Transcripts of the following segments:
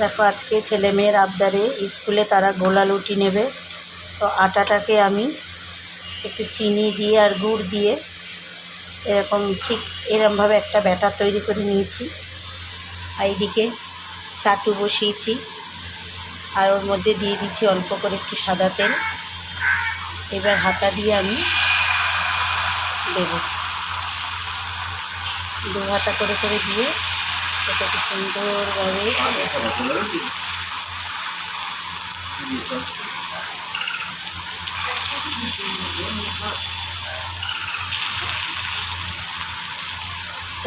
দেখো আজকে ছেলে মেয়ের আবদারে স্কুলে তারা গোলা লুটি নেবে। তো আটাটাকে আমি একটু চিনি দিয়ে আর গুড় দিয়ে এরকম ঠিক এরমভাবে একটা ব্যাটার তৈরি করে নিয়েছি। আর এইদিকে চাটু বসিয়েছি। আর ওর মধ্যে দিয়ে দিচ্ছি অল্প করে একটু সাদা তেল। এবার হাতা দিয়ে আমি দেবো। দু হাতা করে করে দিয়ে এটাকে সুন্দরভাবে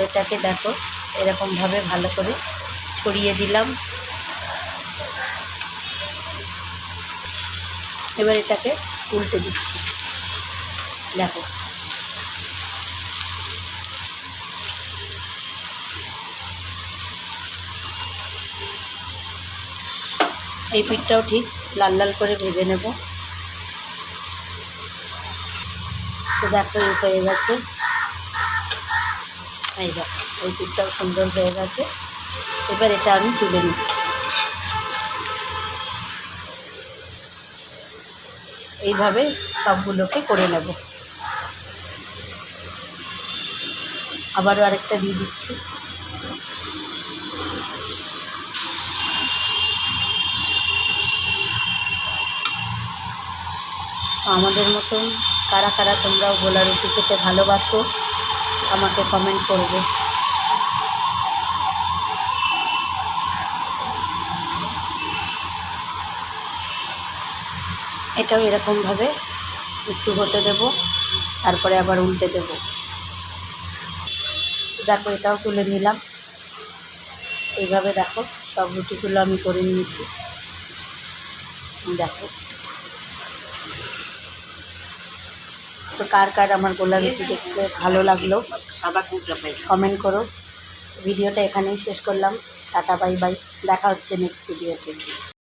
এটাকে দেখো এরকমভাবে ভালো করে ছড়িয়ে দিলাম। এবার এটাকে উল্টে দিচ্ছি। দেখো এই পিঠটাও ঠিক লাল লাল করে ভেজে নেব। দেখো হয়ে গেছে। এই দেখো, এই পিঠটাও সুন্দর হয়ে গেছে। এবার এটা আমি তুলে নিই। এইভাবে সবগুলোকে করে নেব। আবারও আরেকটা দিয়ে দিচ্ছি। আমাদের মতন কারা কারা তোমরাও গোলা রুটি খেতে ভালোবাসো, আমাকে কমেন্ট করবে। এটাও এরকমভাবে একটু হতে দেব, তারপরে আবার উল্টে দেব। দেখো এটাও তুলে নিলাম। এইভাবে দেখো, সব রুটিগুলো আমি করে নিয়েছি। দেখো। তো কার কার আমার গোলা রুটি দেখতে ভালো লাগল কমেন্ট করো। ভিডিওটা এখানেই শেষ করলাম। টাটা বাই বাই দেখা হচ্ছে নেক্সট ভিডিওতে